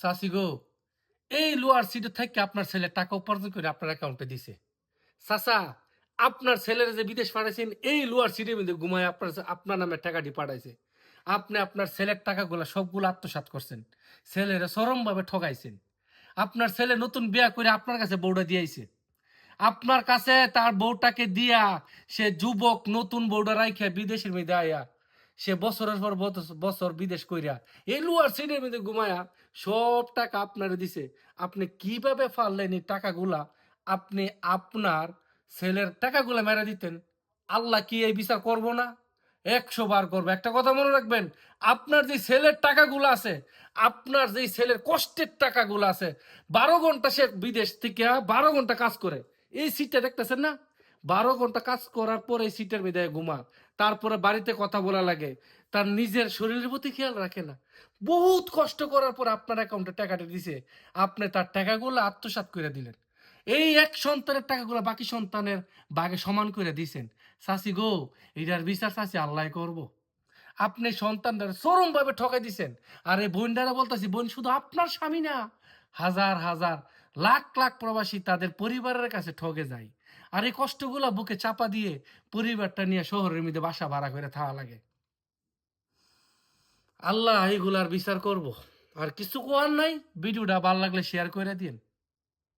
চাষি গো, এই লোয়ার সিটে থেকে আপনার ছেলে টাকা উপার্জন করে আপনার অ্যাকাউন্টে দিছে। চাচা, আপনার ছেলেরা যে বিদেশ পাঠাইছেন, এই লোয়ার সিটের মধ্যে ঘুমায় আপনার আপনার নামে টাকাটি পাঠাইছে। আপনি আপনার ছেলের টাকাগুলো সবগুলো আত্মসাৎ করছেন। ছেলেরা চরমভাবে ঠকাইছেন আপনার ছেলে নতুন বিয়া করে আপনার কাছে বউটা দিয়েছে আপনার কাছে তার বউটাকে দিয়া সে যুবক নতুন বউটা রাইখে বিদেশের মধ্যে আয়া সে বছরের পর বছর বিদেশ কইরা এই লুয়ার সিটের মধ্যে ঘুমায়া সব টাকা আপনারে দিছে। আপনি কীভাবে পারলেন এই টাকাগুলা? আপনি আপনার ছেলের টাকাগুলা মেরে দিতেন। আল্লাহ কি এই বিচার করব না? একশো বার করবে। একটা কথা মনে রাখবেন, আপনার যে ছেলের টাকাগুলো আছে, আপনার যে ছেলের কষ্টের টাকাগুলো আছে, বারো ঘণ্টা সে বিদেশ থেকে বারো ঘণ্টা কাজ করে। এই সিটটা দেখতেছেন না? বারো ঘণ্টা কাজ করার পরে সিটের মধ্যে ঘুমা তারপরে বাড়িতে কথা বলা লাগে। তার নিজের শরীরের প্রতি খেয়াল রাখে না। বহুত কষ্ট করার পর আপনার অ্যাকাউন্টে টাকাটা দিছে। আপনি তার টাকাগুলো আত্মসাৎ করে দিলেন। এই এক সন্তানের টাকাগুলো বাকি সন্তানের বাগে সমান করে দিছেন। চাষি গো, এটার বিচার চাষি আল্লাহ করব। আপনি সন্তানদের চরম ভাবে ঠকাই দিছেন। আর এই বোনদারা বলতেছি, বোন শুধু আপনার স্বামী না, হাজার হাজার লাখ লাখ প্রবাসী তাদের পরিবারের কাছে ঠকে যায়। আর এই কষ্টগুলো বুকে চাপা দিয়ে পরিবারটা নিয়ে শহরের মধ্যে বাসা ভাড়া করে থাকা লাগে। আল্লাহ এইগুলার বিচার করব। আর কিছু কোয়ার নাই, ভিডিওটা ভালো লাগলে শেয়ার করে দিন।